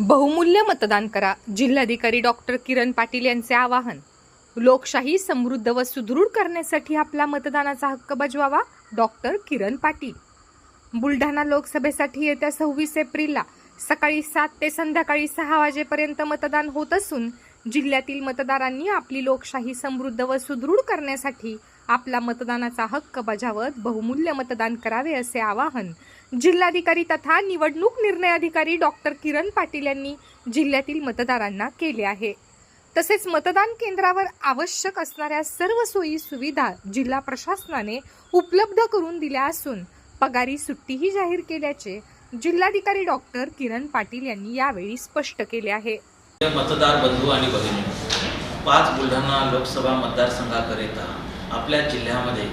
बहुमूल्य मतदान करा. जिल्हाधिकारी डॉक्टर किरण पाटील यांचे आवाहन. लोकशाही समृद्ध व सुदृढ करण्यासाठी आपला मतदानाचा हक्क बजवावा डॉक्टर किरण पाटील. बुलढाणा लोकसभेसाठी येत्या सव्वीस एप्रिलला सकाळी सात ते संध्याकाळी सहा वाजेपर्यंत मतदान होत असून जिल्ह्यातील मतदारांनी आपली लोकशाही समृद्ध व सुदृढ करण्यासाठी आपला मतदानाचा हक्क बजावत बहुमूल्य मतदान करावे असे आवाहन जिल्हाधिकारी तथा निवडणूक निर्णय अधिकारी डॉक्टर किरण पाटील यांनी जिल्ह्यातील मतदारांना केले आहे. तसेच मतदान केंद्रावर आवश्यक असणाऱ्या सर्व सोयी सुविधा जिल्हा प्रशासनाने उपलब्ध करून दिल्या असून पगारी सुट्टीही जाहीर केल्याचे जिल्हाधिकारी डॉक्टर किरण पाटील यांनी यावेळी स्पष्ट केले आहे. मतदार बंधू आणि भगिनी पाच बुलढाणा लोकसभा मतदारसंघाकरिता आपल्या जिल्ह्यामध्ये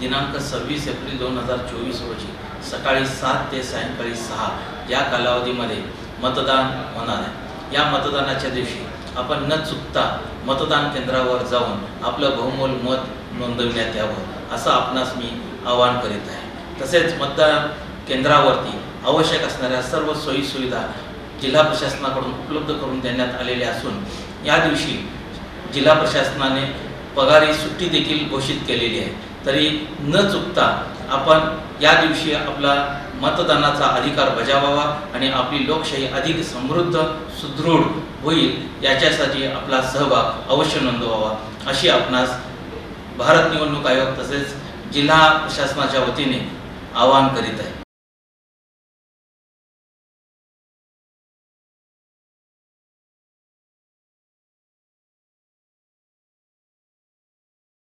दिनांक सव्वीस एप्रिल दोन हजार चोवीस रोजी सकाळी सात ते सायंकाळी सहा या कालावधीमध्ये मतदान होणार आहे. या मतदानाच्या दिवशी आपण न चुकता मतदान केंद्रावर जाऊन आपलं बहुमोल मत नोंदविण्यात यावं असं आपणास मी आवाहन करीत आहे. तसेच मतदान केंद्रावरती आवश्यक असणाऱ्या सर्व सोयी सुविधा जिल्हा प्रशासनाकडून उपलब्ध करून देण्यात आलेले असून या दिवशी जिल्हा प्रशासनाने पगारी सुट्टी देखील घोषित केलेली आहे. तरी न चुकता आपण या दिवशी आपला मतदानाचा अधिकार बजावावा आणि आपली लोकशाही अधिक समृद्ध सुदृढ होईल याच्यासाठी आपला सहभाग अवश्य नोंदवावा अशी आपणास भारत निवडणूक आयोग तसेच जिल्हा प्रशासनाच्या वतीने आवाहन करीत आहे.